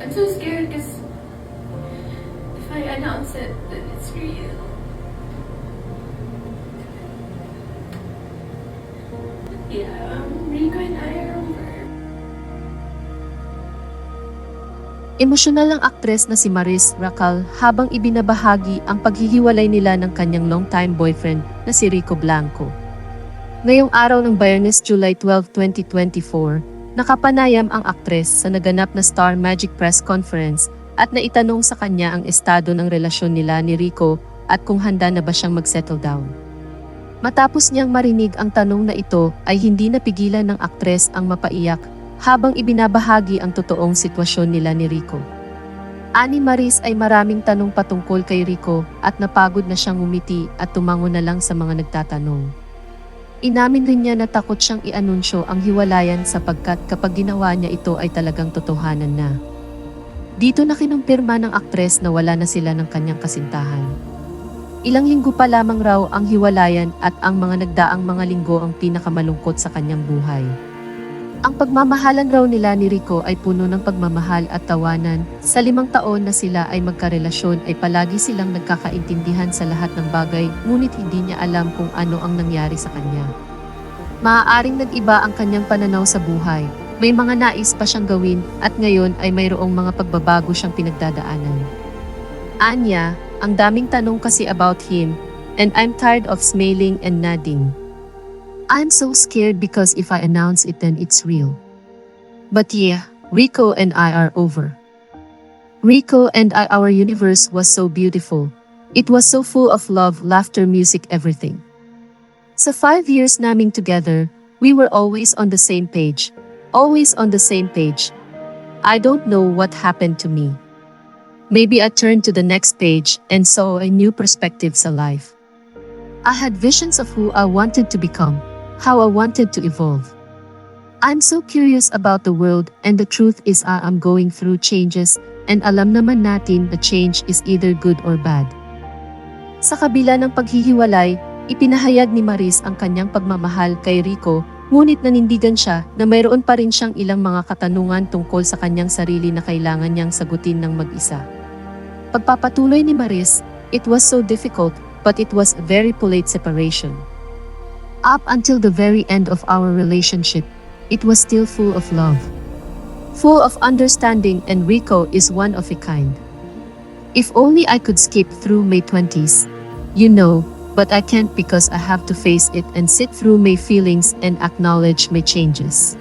I'm so scared because if I announce it, then it's real. Yeah, um, Rico and I are over. Emosyonal ang aktres na si Maris Racal habang ibinabahagi ang paghihiwalay nila ng kanyang longtime boyfriend na si Rico Blanco. Ngayong araw ng Biyernes, July 12, 2024, nakapanayam ang aktres sa naganap na Star Magic Press Conference at naitanong sa kanya ang estado ng relasyon nila ni Rico at kung handa na ba siyang mag-settle down. Matapos niyang marinig ang tanong na ito ay hindi napigilan ng aktres ang mapaiyak habang ibinabahagi ang totoong sitwasyon nila ni Rico. Ani Maris ay maraming tanong patungkol kay Rico at napagod na siyang umiti at tumango na lang sa mga nagtatanong. Inamin rin niya na takot siyang i-anunsyo ang hiwalayan sapagkat kapag ginawa niya ito ay talagang totohanan na. Dito na kinumpirma ng aktres na wala na sila ng kanyang kasintahan. Ilang linggo pa lamang raw ang hiwalayan at ang mga nagdaang mga linggo ang pinakamalungkot sa kanyang buhay. Ang pagmamahalan raw nila ni Rico ay puno ng pagmamahal at tawanan. Sa limang taon na sila ay magkarelasyon ay palagi silang nagkakaintindihan sa lahat ng bagay ngunit hindi niya alam kung ano ang nangyari sa kanya. Maaaring nag-iba ang kanyang pananaw sa buhay. May mga nais pa siyang gawin at ngayon ay mayroong mga pagbabago siyang pinagdadaanan. Anya, ang daming tanong kasi about him and I'm tired of smiling and nodding. I'm so scared because if I announce it then it's real. But yeah, Rico and I are over. Rico and I our universe was so beautiful. It was so full of love, laughter, music, everything. Sa five years naming together, we were always on the same page. Always on the same page. I don't know what happened to me. Maybe I turned to the next page and saw a new perspective sa life. I had visions of who I wanted to become how I wanted to evolve. I'm so curious about the world and the truth is I am going through changes and alam naman natin the change is either good or bad. Sa kabila ng paghihiwalay, ipinahayag ni Maris ang kanyang pagmamahal kay Rico ngunit nanindigan siya na mayroon pa rin siyang ilang mga katanungan tungkol sa kanyang sarili na kailangan niyang sagutin ng mag-isa. Pagpapatuloy ni Maris, it was so difficult but it was a very polite separation. Up until the very end of our relationship, it was still full of love. Full of understanding and Rico is one of a kind. If only I could skip through my 20s. You know, but I can't because I have to face it and sit through my feelings and acknowledge my changes.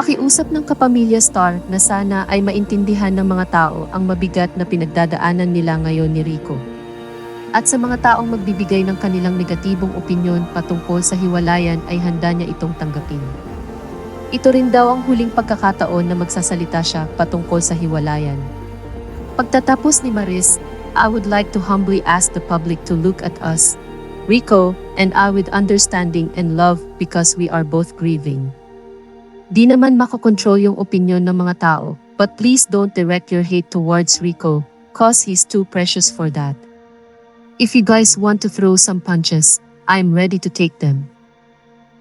Pakiusap ng kapamilya Star na sana ay maintindihan ng mga tao ang mabigat na pinagdadaanan nila ngayon ni Rico at sa mga taong magbibigay ng kanilang negatibong opinyon patungkol sa hiwalayan ay handa niya itong tanggapin. Ito rin daw ang huling pagkakataon na magsasalita siya patungkol sa hiwalayan. Pagtatapos ni Maris, I would like to humbly ask the public to look at us, Rico and I with understanding and love because we are both grieving. Di naman makokontrol yung opinyon ng mga tao, but please don't direct your hate towards Rico, cause he's too precious for that. If you guys want to throw some punches, I'm ready to take them.